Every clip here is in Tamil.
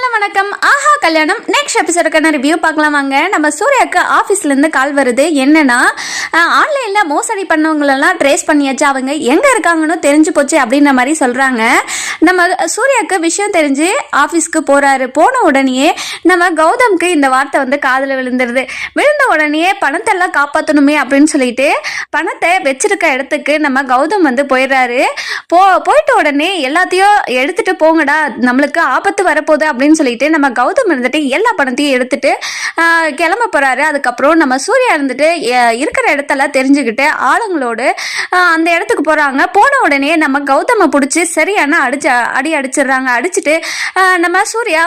ஹலோ வணக்கம். ஆஹா கல்யாணம். நெக்ஸ்ட் எபிசோடுக்கான ரிவ்யூ பார்க்கலாம் வாங்க. நம்ம சூர்யாவுக்கு ஆஃபீஸ்லேருந்து கால் வருது. என்னன்னா ஆன்லைனில் மோசடி பண்ணவங்களெல்லாம் ட்ரேஸ் பண்ணியாச்சு. அவங்க எங்கே இருக்காங்கன்னு தெரிஞ்சு போச்சு அப்படின்ற மாதிரி சொல்கிறாங்க நம்ம சூர்யாவுக்கு விஷயம் தெரிஞ்சு ஆஃபீஸ்க்கு போகிறாரு போன உடனேயே நம்ம கௌதம்க்கு இந்த வார்த்தை வந்து காதில் விழுந்துருது. விழுந்த உடனே பணத்தெல்லாம் காப்பாற்றணுமே அப்படின்னு சொல்லிட்டு பணத்தை வச்சிருக்க இடத்துக்கு நம்ம கௌதம் வந்து போயிடுறாரு. போ போயிட்ட உடனே எல்லாத்தையும் எடுத்துட்டு போங்கடா நம்மளுக்கு ஆபத்து வரப்போகுது அப்படின்னு சொல்லிட்டு நம்ம கௌதம் இருந்துட்டு எல்லா பணத்தையும் எடுத்துட்டு கிளம்ப போறாரு. அதுக்கப்புறம் நம்ம சூர்யா இருந்துட்டு இருக்கிற இடத்தெல்லாம் தெரிஞ்சுக்கிட்டு ஆளுங்களோடு அந்த இடத்துக்கு போறாங்க. போன உடனே நம்ம கௌதமை பிடிச்சி சரியான அடிச்ச அடி அடிச்சிடுறாங்க. அடிச்சுட்டு நம்ம சூர்யா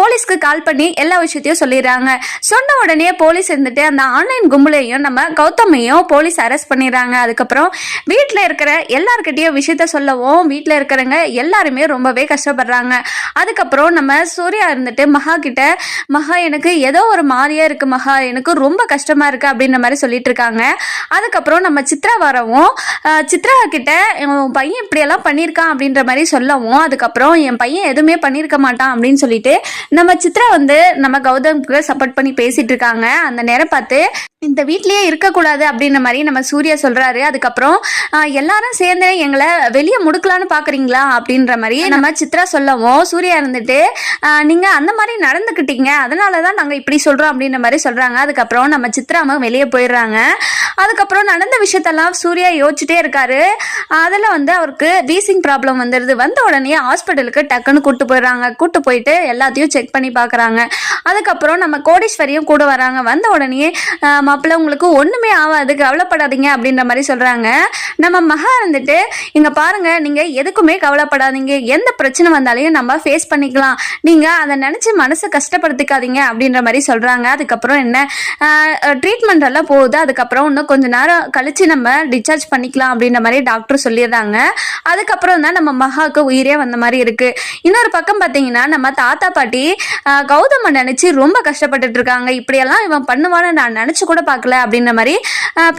போலீஸ்க்கு கால் பண்ணி எல்லா விஷயத்தையும் சொல்லிடுறாங்க. சொன்ன உடனே போலீஸ் இருந்துட்டு அந்த ஆன்லைன் கும்பலையும் நம்ம கௌதமையும் போலீஸ் அரெஸ்ட் பண்ணிடுறாங்க. அதுக்கப்புறம் வீட்டில் இருக்கிற எல்லார்கிட்டயும் விஷயத்த சொல்லவும் வீட்டில் இருக்கிறவங்க எல்லாருமே ரொம்பவே கஷ்டப்படுறாங்க. அதுக்கப்புறம் நம்ம சூர்யா இருந்துட்டு மகா கிட்ட மகா எனக்கு ஏதோ ஒரு மாதிரியா இருக்கு மகா. எனக்கு ரொம்ப கஷ்டமா இருக்கு அப்படின்ற மாதிரி சொல்லிட்டு இருக்காங்க. அதுக்கப்புறம் நம்ம சித்ரா வரவும் சித்ரா கிட்ட உன் பையன் இப்படியெல்லாம் பண்ணியிருக்கான் அப்படின்ற மாதிரி சொல்லவும் அதுக்கப்புறம் என் பையன் எதுவுமே பண்ணியிருக்க மாட்டான் அப்படின்னு சொல்லிட்டு நம்ம சித்ரா வந்து நம்ம கௌதம்க்கு சப்போர்ட் பண்ணி பேசிட்டு இருக்காங்க. அந்த நேரம் பார்த்து இந்த வீட்லயே இருக்கக்கூடாது அப்படின்ற மாதிரி நம்ம சூர்யா சொல்றாரு. அதுக்கப்புறம் எல்லாரும் சேர்ந்து எங்களை வெளியே முடுக்கலான்னு பாக்குறீங்களா? அப்படின்ற மாதிரி நம்ம சித்ரா சொல்லவும் சூர்யா இருந்துட்டு ஆஹ், நீங்க அந்த மாதிரி நடந்துக்கிட்டீங்க அதனால தான் நாங்க இப்படி சொல்றோம். அப்படின்ற மாதிரி சொல்றாங்க. அதுக்கப்புறம் நம்ம சித்ராமா வெளியே போயிடுறாங்க. அதுக்கப்புறம் நடந்த விஷயத்தெல்லாம் சூர்யா யோசிச்சுட்டே இருக்காரு. அதில் வந்து அவருக்கு வீசிங் ப்ராப்ளம் வந்துடுது வந்த உடனே ஹாஸ்பிட்டலுக்கு டக்குன்னு கூட்டு போயிடுறாங்க. கூட்டு போயிட்டு எல்லாத்தையும் செக் பண்ணி பார்க்குறாங்க அதுக்கப்புறம் நம்ம கோடீஸ்வரியும் கூட வராங்க. வந்த உடனே மாப்பிள்ள உங்களுக்கு ஒன்றுமே ஆகாது. கவலைப்படாதீங்க அப்படின்ற மாதிரி சொல்கிறாங்க நம்ம மகா இருந்துட்டு இங்கே பாருங்க நீங்கள் எதுக்குமே கவலைப்படாதீங்க. எந்த பிரச்சனை வந்தாலையும் நம்ம ஃபேஸ் பண்ணிக்கலாம். நீங்கள் அதை நினச்சி மனசை கஷ்டப்படுத்திக்காதீங்க அப்படின்ற மாதிரி சொல்கிறாங்க அதுக்கப்புறம் என்ன ட்ரீட்மெண்ட் எல்லாம் போகுது. அதுக்கப்புறம் இன்னும் கொஞ்ச நேரம் கழிச்சு நம்ம டிஸ்சார்ஜ் பண்ணிக்கலாம் அப்படின்ற மாதிரி டாக்டர் சொல்லியிருந்தாங்க அதுக்கப்புறம் தான் நம்ம மகாவுக்கு உயிரே வந்த மாதிரி இருக்கு. இன்னொரு பக்கம் பார்த்தீங்கன்னா நம்ம தாத்தா பாட்டி கௌதம நினைச்சு ரொம்ப கஷ்டப்பட்டுட்டு இருக்காங்க. இப்படியெல்லாம் இவன் பண்ணுவான்னு நான் நினைச்சு கூட பார்க்கல அப்படின்ற மாதிரி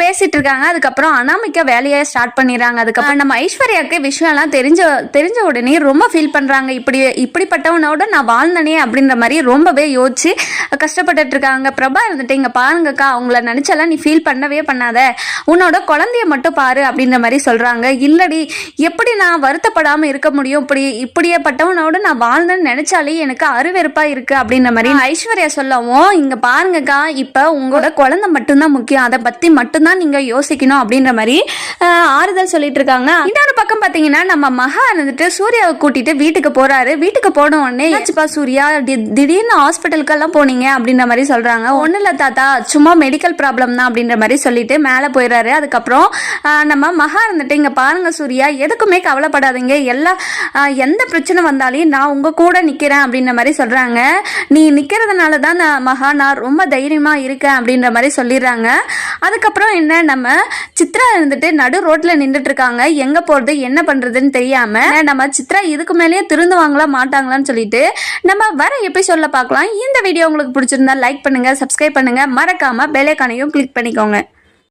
பேசிட்டு இருக்காங்க. அதுக்கப்புறம் அனாமிக்கா வேலையை ஸ்டார்ட் பண்ணிடுறாங்க. அதுக்கப்புறம் நம்ம ஐஸ்வர்யாவுக்கு விஷயம்லாம் தெரிஞ்ச தெரிஞ்ச உடனே ரொம்ப ஃபீல் பண்றாங்க. இப்படி இப்படிப்பட்டவனோட நான் வாழ்ந்தனே அப்படின்ற மாதிரி ரொம்பவே யோசிச்சு கஷ்டப்பட்டுட்டு இருக்காங்க. பிரபா இருந்துட்டு இங்க பாருங்கக்கா அவங்கள நினைச்சாலாம் நீ ஃபீல் பண்ணவே பண்ணாத. உன்னோட குழந்தைய மட்டும் பாரு அப்படின்ற மாதிரி சொல்றாங்க. இல்லடி எப்படி நான் வருத்தப்படாம இருக்க முடியும்? இப்படி இப்படியேப்பட்டவனோட நான் வாழ்ந்தேன்னு நினைச்சாலே எனக்கு அருவெருப்பா இருக்கு அப்படின்ற மாதிரி ஐஸ்வர்யா சொல்லவும் இங்க பாருங்கக்கா இப்ப உங்களோட குழந்தை மட்டும்தான் முக்கியம். அதை பத்தி மட்டும்தான் நீங்க யோசிக்கணும். அப்படின்ற மாதிரி ஆறுதல் சொல்லிட்டு இருக்காங்க. இன்னொரு பக்கம் பாத்தீங்கன்னா நம்ம மகா இருந்துட்டு சூர்யாவை கூட்டிட்டு வீட்டுக்கு போறாரு. வீட்டுக்கு போன உடனே "ஏச்சுப்பா சூர்யா? திடீர்னு ஹாஸ்பிட்டலுக்கெல்லாம் போனீங்க? அப்படின்ற மாதிரி சொல்றாங்க. ஒண்ணு இல்ல தாத்தா சும்மா மெடிக்கல் ப்ராப்ளம் தான். அப்படின்ற மாதிரி சொல்லிட்டு மேலே போயிடுறாரு அதுக்கப்புறம் நம்ம மகா இருந்துட்டு இங்கே பாருங்க சூர்யா எதுக்குமே கவலைப்படாதீங்க. எல்லா எந்த பிரச்சனை வந்தாலையும் நான் உங்கள் கூட நிற்கிறேன் அப்படின்ற மாதிரி சொல்கிறாங்க நீ நிற்கிறதுனால தான் நான் மகா நான் ரொம்ப தைரியமாக இருக்கேன் அப்படின்ற மாதிரி சொல்லிடுறாங்க. அதுக்கப்புறம் என்ன நம்ம சித்ரா இருந்துட்டு நடு ரோட்டில் நின்றுட்டு இருக்காங்க. எங்கே போகிறது என்ன பண்ணுறதுன்னு தெரியாமல் நம்ம சித்ரா இதுக்கு மேலேயே திருந்துவாங்களா மாட்டாங்களான்னு சொல்லிட்டு நம்ம வர எபிசோட்ல பார்க்கலாம் இந்த வீடியோ உங்களுக்கு பிடிச்சிருந்தா லைக் பண்ணுங்க சப்ஸ்கிரைப் பண்ணுங்கள் மறக்காமல் பெல்லைக்கானையும் கிளிக் பண்ணிக்கோங்க.